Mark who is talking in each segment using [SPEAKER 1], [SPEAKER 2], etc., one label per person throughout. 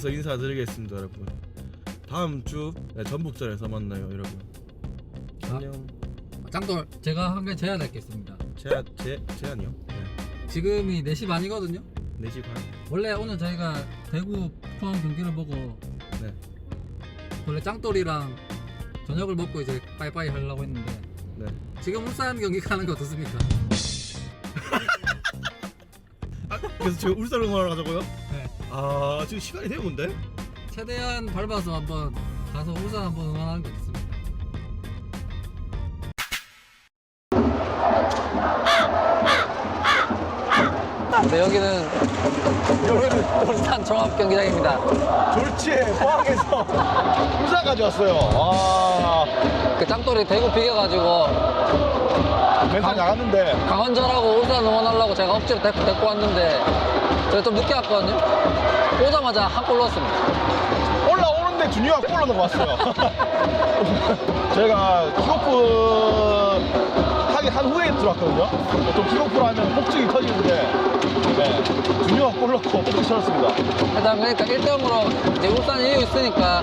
[SPEAKER 1] 여기서 인사드리겠습니다 여러분 다음 주 네, 전북전에서 만나요 여러분
[SPEAKER 2] 아.
[SPEAKER 1] 안녕
[SPEAKER 2] 짱돌 제가 한 개 제안할 게 있습니다.
[SPEAKER 1] 제안 제 제안이요 네
[SPEAKER 2] 지금이 4시 반이거든요.
[SPEAKER 1] 4시 반
[SPEAKER 2] 원래 오늘 저희가 대구 포항 경기를 보고
[SPEAKER 1] 네.
[SPEAKER 2] 원래 짱돌이랑 저녁을 먹고 이제 빠이빠이 하려고 했는데
[SPEAKER 1] 네.
[SPEAKER 2] 지금 울산 경기 가는 게 어떻습니까?
[SPEAKER 1] 그래서 지금 울산 응원하러 가자고요?
[SPEAKER 2] 네.
[SPEAKER 1] 아 지금 시간이 되고 온데?
[SPEAKER 2] 최대한 밟아서 한번 가서 울산 한번 응원하는 게 어떻습니까? 네 여기는 울산 종합 경기장입니다.
[SPEAKER 3] 졸지에 포항에서 울산까지 왔어요. 와,
[SPEAKER 2] 그 짱돌이 대구 비겨가지고
[SPEAKER 3] 멘탈 나갔는데
[SPEAKER 2] 강원전하고 울산 응원하려고 제가 억지로 데리고, 데리고 왔는데 제가 좀 늦게 왔거든요. 오자마자 한 골 넣었습니다.
[SPEAKER 3] 올라오는데 준이가 골 넣어 왔어요. 저희가 킥오프 하기 한 후에 들어왔거든요. 보통 킥오프로 하면 폭증이 터지는데 네, 준이가 골 넣고 폭증 터졌습니다.
[SPEAKER 2] 일단 그러니까 1대0으로 이제 울산이 이기고 있으니까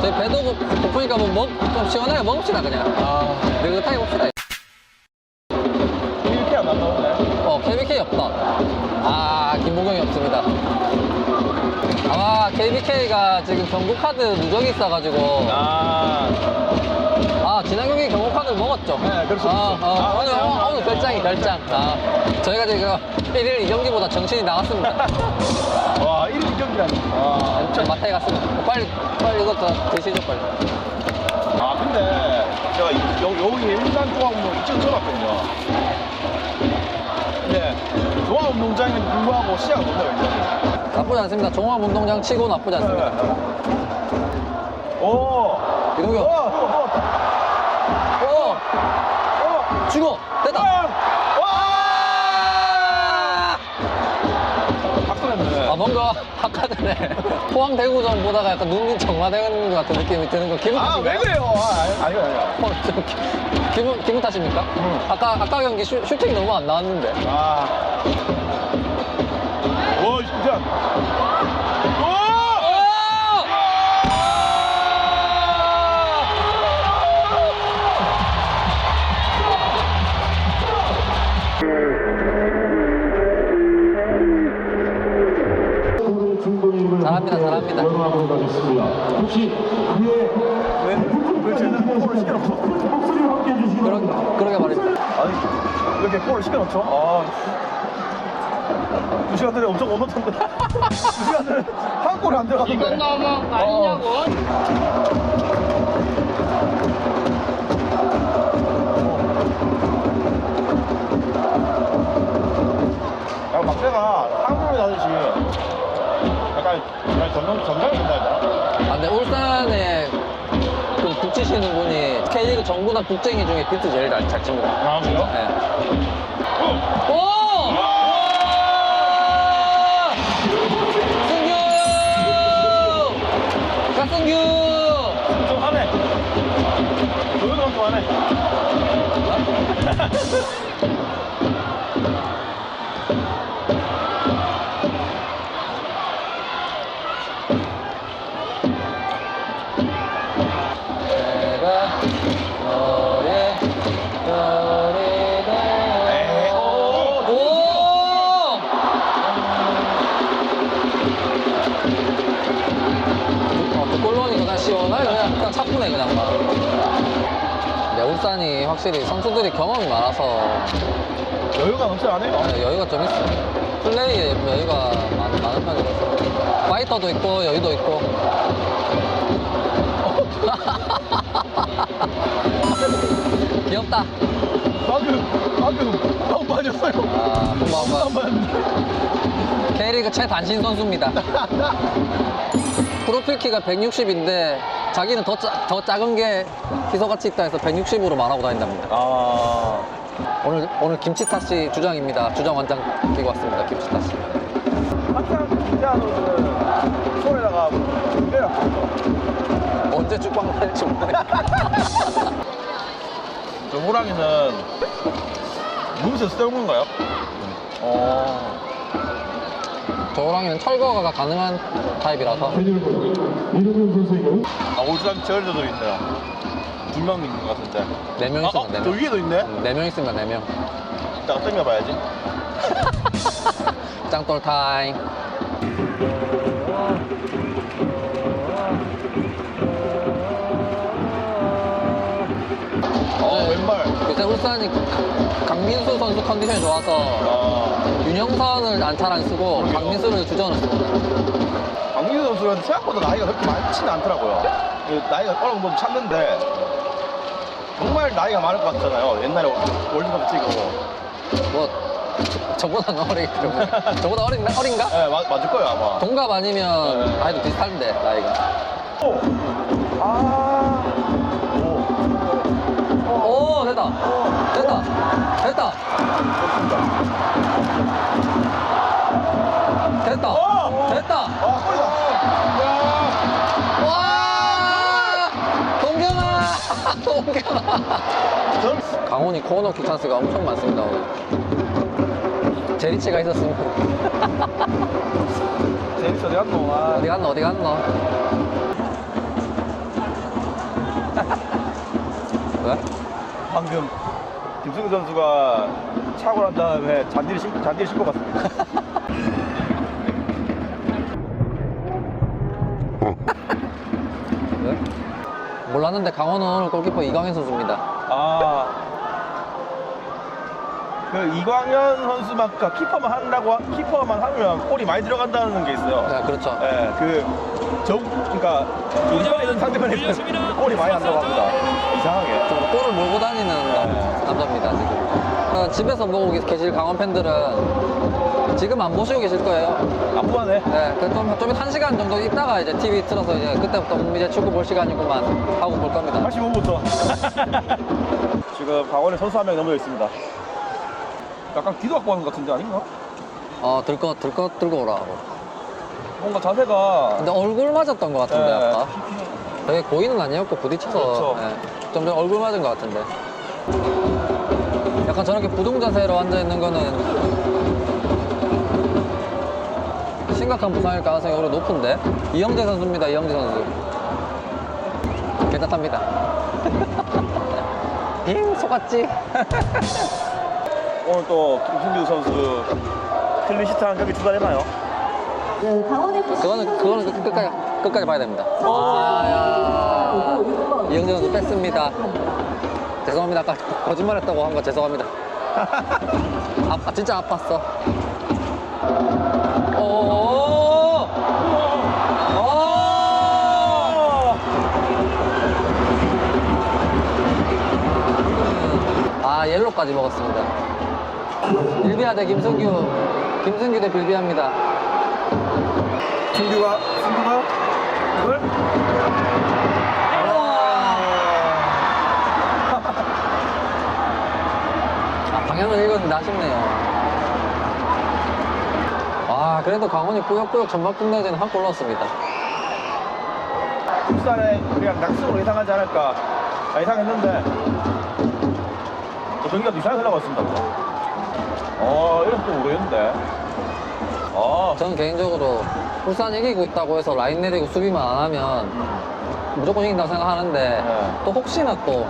[SPEAKER 2] 저희 배도 고- 고프니까 뭐 먹, 좀 시원하게 먹읍시다 그냥.
[SPEAKER 3] 아,
[SPEAKER 2] 느긋하게 봅시다. KBK가 지금 경고카드 누적이 있어가지고
[SPEAKER 3] 아,
[SPEAKER 2] 아 지난 경기 경고카드를 먹었죠?
[SPEAKER 3] 네, 그렇죠,
[SPEAKER 2] 아,
[SPEAKER 3] 그렇죠.
[SPEAKER 2] 아,
[SPEAKER 3] 아,
[SPEAKER 2] 오늘,
[SPEAKER 3] 맞아요, 맞아요.
[SPEAKER 2] 오늘 별장이 별장. 아, 저희가 지금 1일 2경기보다 정신이 나갔습니다.
[SPEAKER 3] 와, 1위 경기라니. 와,
[SPEAKER 2] 저 마트에 갔습니다. 빨리, 빨리 이것도 드시죠, 빨리.
[SPEAKER 3] 아 근데 제가 이- 여, 여기 일산 종합운동 이쪽 들어갔거든요. 근데 종합운동장에도 불구하고 시야가 너무 넓어요.
[SPEAKER 2] 나쁘지 않습니다. 종합 운동장 치고 나쁘지 않습니다.
[SPEAKER 3] 오.
[SPEAKER 2] 이동규.
[SPEAKER 3] 오.
[SPEAKER 2] 어!
[SPEAKER 3] 오.
[SPEAKER 2] 주고! 됐다! 아, 뭔가 아까 전에 포항 대구전 보다가 약간 눈이 정마되는 것 같은 느낌이 드는 거 기분
[SPEAKER 3] 아, 왜
[SPEAKER 2] 탓인가요?
[SPEAKER 3] 그래요? 아, 아니, 아니, 아니.
[SPEAKER 2] 어, 좀 기- 기분, 기분 탓입니까?
[SPEAKER 3] 응.
[SPEAKER 2] 아까, 아까 경기 슈, 슈팅이 너무 안 나왔는데.
[SPEAKER 3] 아. 오, 진짜. 오!
[SPEAKER 2] 잘합니다, 잘합니다.
[SPEAKER 4] 혹시 그의
[SPEAKER 3] 왜, 왜 쟤는 골을 시켜놓고?
[SPEAKER 4] 목소리를 함께 해주시기 바랍니다.
[SPEAKER 2] 그러게 말입니다.
[SPEAKER 3] 아니 이렇게 골을 시켜놓죠? 아, 두 시간들이 엄청 못 넣던데 두 시간을 한 골이 안 들어갔는데 이건 너무 아니냐고 야, 막대가 한국에 나듯이 약간 약간 전정, 전정이 된다 되나?
[SPEAKER 2] 아, 근데 울산에 그 북치시는 분이 K리그 정구나 북쟁이 중에 비트 제일 잘, 잘 칩니다.
[SPEAKER 3] 아, 그래요?
[SPEAKER 2] 네. 오! 시원하게 그냥, 그냥 차분해 그냥 막. 네, 울산이 확실히 선수들이 경험이 많아서
[SPEAKER 3] 여유가 넘쳐나네요
[SPEAKER 2] 네, 여유가 좀 있어. 플레이에 여유가 많, 많은 편이라서. 파이터도 있고 여유도 있고. 귀엽다.
[SPEAKER 3] 방금 방금 너무 빠졌어요
[SPEAKER 2] 아, 고마워. K리그 최단신 선수입니다. 프로필 키가 160인데 자기는 더, 짜, 더 작은 게 희소같이 있다 해서 160으로 말하고 다닌답니다.
[SPEAKER 3] 아
[SPEAKER 2] 오늘 오늘 김치타 씨 주장입니다. 주장 완장 끼고 왔습니다. 김치타씨.
[SPEAKER 3] 항상 기자들은 손에다가 준비해라
[SPEAKER 2] 언제 죽방 할지 모르겠네.
[SPEAKER 3] 저 호랑이는 무릇에서 떼는 건가요? 어
[SPEAKER 2] 저 호랑이는 철거가 가능한 타입이라서
[SPEAKER 3] 아, 울산 저리도 있네요. 두명 있는 것 같은데.
[SPEAKER 2] 네명
[SPEAKER 3] 아,
[SPEAKER 2] 있으면
[SPEAKER 3] 어, 네저
[SPEAKER 2] 명.
[SPEAKER 3] 위에도 있네?
[SPEAKER 2] 네명 있으면 네 명.
[SPEAKER 3] 이따가 땡겨봐야지.
[SPEAKER 2] 짱돌 타임. 요새 울산이 강- 강민수 선수 컨디션이 좋아서
[SPEAKER 3] 아,
[SPEAKER 2] 윤영선을 안타를 안 쓰고 강민수를 주전을 씁니다.
[SPEAKER 3] 강민수 선수는 생각보다 나이가 그렇게 많지는 않더라고요. 그 나이가 어느 정도 찾는데 정말 나이가 많을 것 같잖아요. 옛날에 월드컵 뛰고.
[SPEAKER 2] 뭐 저- 저보다 는 어리겠더라고요. 저보다 어린가? 어린가?
[SPEAKER 3] 네, 맞, 맞을 거예요, 아마.
[SPEAKER 2] 동갑 아니면
[SPEAKER 3] 네.
[SPEAKER 2] 나이도 비슷한데 나이가.
[SPEAKER 3] 아.
[SPEAKER 2] 됐다. 됐다.
[SPEAKER 3] 어!
[SPEAKER 2] 됐다.
[SPEAKER 3] 야.
[SPEAKER 2] 와! 동경아! 동경아!
[SPEAKER 3] 전
[SPEAKER 2] 강원이 코너킥 찬스가 엄청 많습니다, 오늘. 제리치가 있었으면.
[SPEAKER 3] 제니스 어디 갔노? 아,
[SPEAKER 2] 어디 갔노, 어디 갔노? 왜?
[SPEAKER 3] 방금 김승우 선수가 차고 난 다음에 잔디를 신, 잔디를 신고 갔습니다.
[SPEAKER 2] 왜? 몰랐는데 강원은 오늘 골키퍼 이광현 선수입니다.
[SPEAKER 3] 아. 그 이광현 선수만 그 키퍼만 한다고 하- 키퍼만 하면 골이 많이 들어간다는 게 있어요.
[SPEAKER 2] 네, 그렇죠.
[SPEAKER 3] 예, 그, 저, 그니까, 일반에 있는 상대편에 골이 많이 안 들어갑니다. 이상하게.
[SPEAKER 2] 좀 골을 몰고 다니는 남- 남자입니다, 지금. 어, 집에서 보고 계- 계실 강원 팬들은 지금 안 보시고 계실 거예요.
[SPEAKER 3] 아프하네.
[SPEAKER 2] 네, 그좀 좀 한 시간 정도 있다가 이제 TV 틀어서 이제 그때부터 음, 이제 축구 볼 시간이구만 하고 볼 겁니다.
[SPEAKER 3] 85부터. 지금 강원에 선수 한 명 넘어져 있습니다. 약간 기도 갖고 하는 것 같은데 아닌가?
[SPEAKER 2] 어, 들것, 들것 들고 오라고.
[SPEAKER 3] 뭔가 자세가.
[SPEAKER 2] 근데 얼굴 맞았던 것 같은데,
[SPEAKER 3] 예,
[SPEAKER 2] 아까. 되게 고의는 아니었고 부딪혀서
[SPEAKER 3] 그렇죠.
[SPEAKER 2] 예, 좀 전에 얼굴 맞은 것 같은데. 약간 저렇게 부동 자세로 앉아 있는 거는 심각한 부상일 가능성이 오히려 높은데 이영재 선수입니다. 이영재 선수. 괜찮답니다. 빙 속았지.
[SPEAKER 3] 오늘 또 김승규 선수 클린 시트 한 경기 출발했나요?
[SPEAKER 5] 네, 강원의
[SPEAKER 2] 그거는 그거는 끝- 끝까지 끝까지 봐야 됩니다. 아, 이영재 선수 뺐습니다. 죄송합니다. 아까 거짓말했다고 한 거 죄송합니다. 아빠 진짜 아팠어. 오. 오. 아 옐로까지 먹었습니다. 빌비아 대 김승규. 김승규 대 빌비아입니다.
[SPEAKER 3] 승규가 승규가 이걸
[SPEAKER 2] 아, 방향을 읽었는데 아쉽네요. 와, 그래도 강원이 꾸역꾸역 전반 끝나기 전에 한골 넣었습니다.
[SPEAKER 3] 축산에 그냥 낙승으로 예상하지 않을까 아, 예상했는데 또 경기가 또 이상하게 흘러갔습니다. 어 이런 또 모르겠는데. 어
[SPEAKER 2] 저는 개인적으로 울산 이기고 있다고 해서 라인 내리고 수비만 안 하면 무조건 이긴다고 생각하는데
[SPEAKER 3] 네.
[SPEAKER 2] 또 혹시나 또,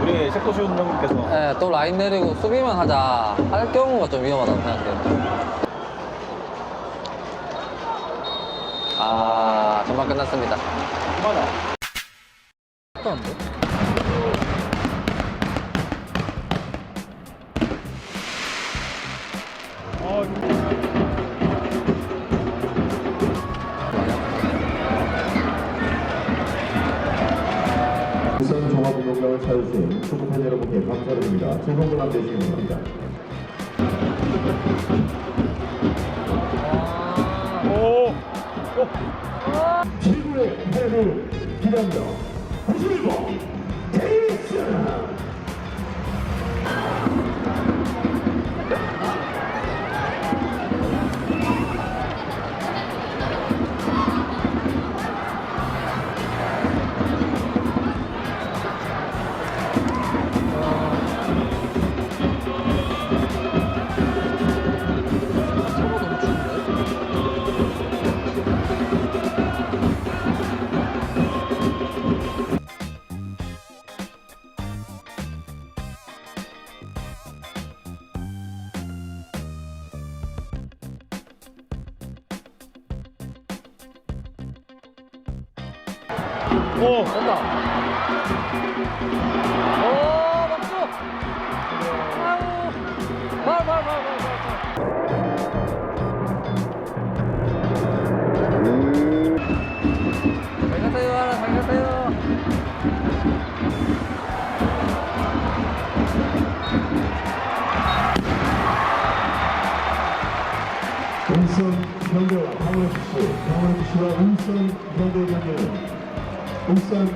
[SPEAKER 3] 우리 세코시운 형님께서
[SPEAKER 2] 예, 또 라인 내리고 수비만 하자 할 경우가 좀 위험하다고 생각해요. 아, 전반 끝났습니다.
[SPEAKER 3] 그만해.
[SPEAKER 4] 최고의 패를 기대합니다. 91번 데이스!
[SPEAKER 6] 오.
[SPEAKER 2] 된다. 오, 박수! 아우! 발, 발, 발, 발, 발. 잘 가세요, 하나, 잘 가세요.
[SPEAKER 3] 울산 강원FC, 강원FC와 울산 현대 경기는 울산 현대가 울산